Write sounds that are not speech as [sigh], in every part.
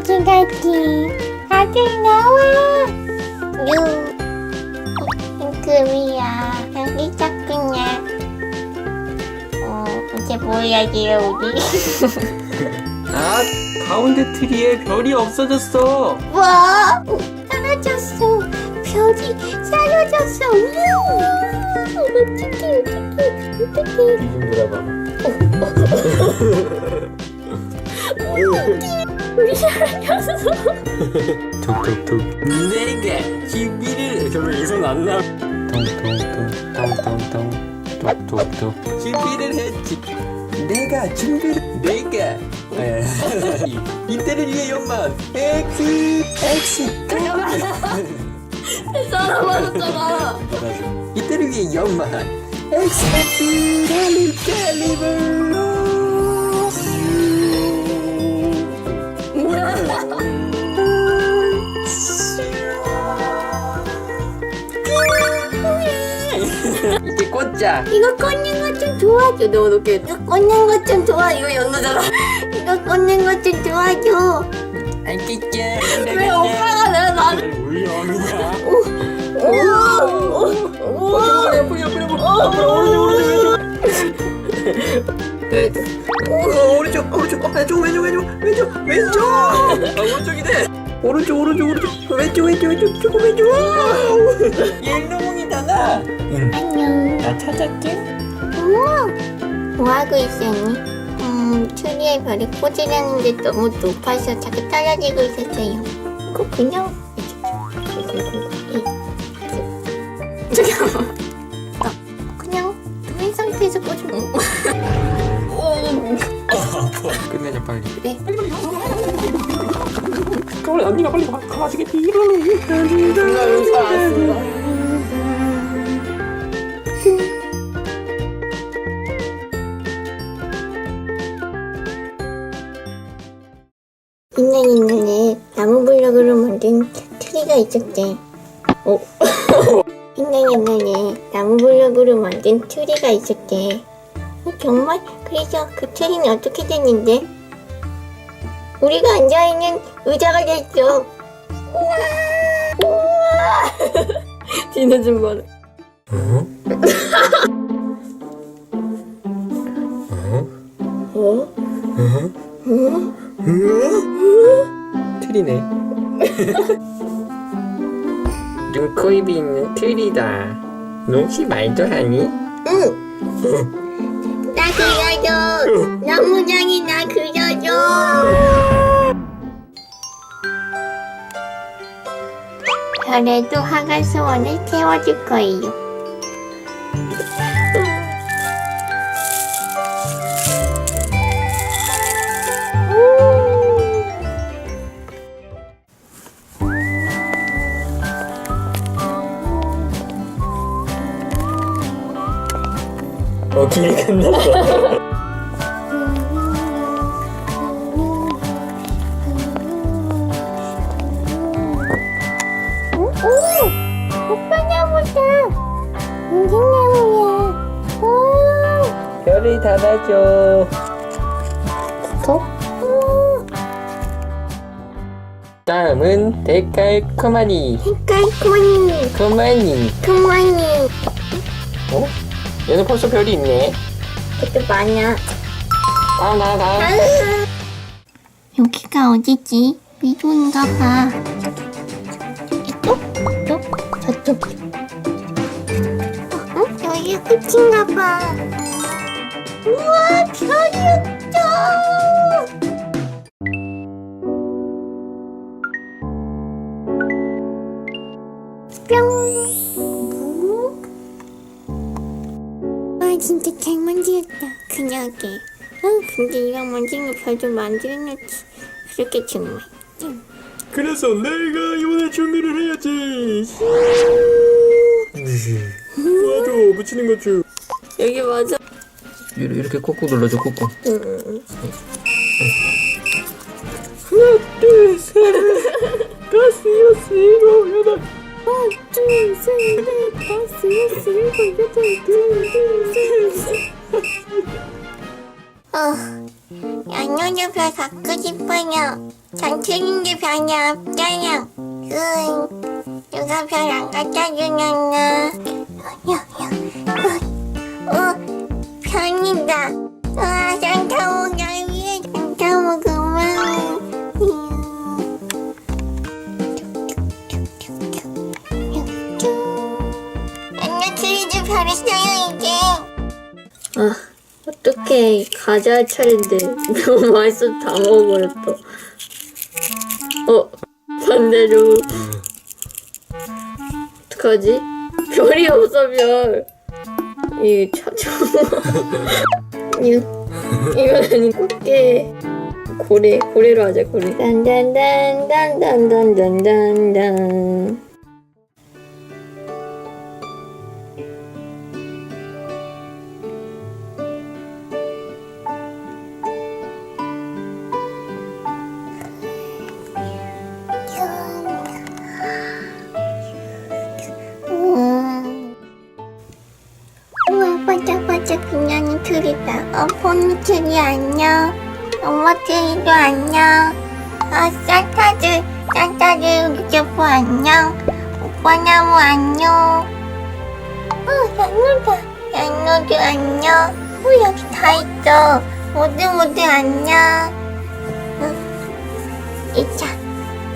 어디 갔지? 다들 나와. 유. 금이야. 여기 짝꿍이야. 어, 이제 뭐 해야지요, 우리? [laughs] 아, 가운데 트리에 별이 없어졌어. 뭐? 사라졌어. 별이 사라졌어. 어떡해, 어떡해, 어떡해. 뒤좀 돌아봐. 사라졌어. 톡톡톡. 내가 준비를 저거 이손 안 나. 통통통 통통통 톡톡톡. 준비를 했지. 내가 준비를 내가. 에, [laughs] 이- 이때를 위해 연만 X X [laughs] 사라졌잖아. 이때를 위해 연만 X X 갈리 이제 꽂자. 이거 꽂는 것 좀 도와줘. 너 어떻게? 이거 꽂는 것 좀 도와. 이거 연두잖아. 이거 꽂는 것 좀 도와줘. 알겠지? 왜 오빠가 내 나를? 우리 어미냐? 오, 오, 오. 옆으로 옆으로 옆으로 앞으로 오른쪽 오른쪽 왼쪽 어, 오른쪽 오른쪽 어, 왼쪽 왼쪽 왼쪽 왼쪽 왼쪽 아 오른쪽이네 오른쪽 오른쪽 오른쪽 왼쪽 왼쪽 왼쪽 조금 왼쪽 [laughs] 옐로몽이다 나 안녕. 나 찾았지? 어머, 뭐 하고 있었니? 음, 트리에 별이 꽂으려는데 너무 높아서 자꾸 떨어지고 있었어요. 그거 그냥 잠깐만. 아, 그냥 누운 상태에서 꽂으면 끝내자 빨리 그래. 그래 언니가 빨리 가, 가지겠지 있는 있는데 나무 블럭으로 만든 트리가 있었대. 어? 있는 있는데 나무 블럭으로 만든 트리가 있었대. 어, 정말? 그래서 그 트리는 어떻게 됐는데? 우리가 앉아있는 의자가 됐어. 우와! [laughs] 우와! 뒤는 좀 봐라. 어? 틀이네 눈, 코, 입이 있는 틀이다 너 혹시 말도 하니? 응! 나 그려줘! 나무장이 나 그려줘! 별에도 화가 소원을 채워줄 거예요. 어 길이 끝났어 별을 달아줘 더? 오! 다음은 대깔 코마니 깔코니! 코마니 그만이! 어? 얘는 벌써 별이 있네 그것도 많아. 아나나 여기가 어디지? 미도인가 봐. 이쪽? 이쪽? 저쪽. 어? 여기 끝인가 봐. 우와, 별이었죠! 뿅! 아, 진짜 잘 만들었다. 그녀게. 아, 근데 이왕 만든 거별좀 만들어놓지. 그렇게 정말. 그래서 내가 이번에 준비를 해야지 맞아 붙이는 거죠 여기 맞아. 이렇게 콕콕 눌러줘 콕콕 응. 하나 둘셋 다섯 여섯 일곱 여덟 하나, 둘, 셋, 넷, 다섯, 여섯, 일곱, 여덟, 둘, 둘, 셋. 어, 안녕히 별 갖고 싶어요. 장책인데 별이 없잖아. 응, 누가 별 안 갖다 주냐나. 아, 어떡해. 과자 할 차례인데 너무 맛있어서 다 먹어버렸다. 어, 반대로. 어떡하지? 별이 없어, 별. 이. [laughs] 이거, 이거는 꽃게. 고래, 고래로 하자, 고래. 딴딴딴, 딴딴딴딴딴 빛나는 트리다. 어 포니트리 안녕. 엄마 트리도 안녕. 아 산타들 산타들 유저포 안녕. 오빠 나무 안녕. 어 양노다. 양노도 안녕. 어 여기 다 있어. 모두 모두 안녕. 응. 이자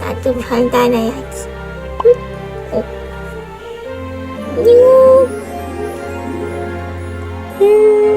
나도 별 달아야지. 응. 안녕. 음.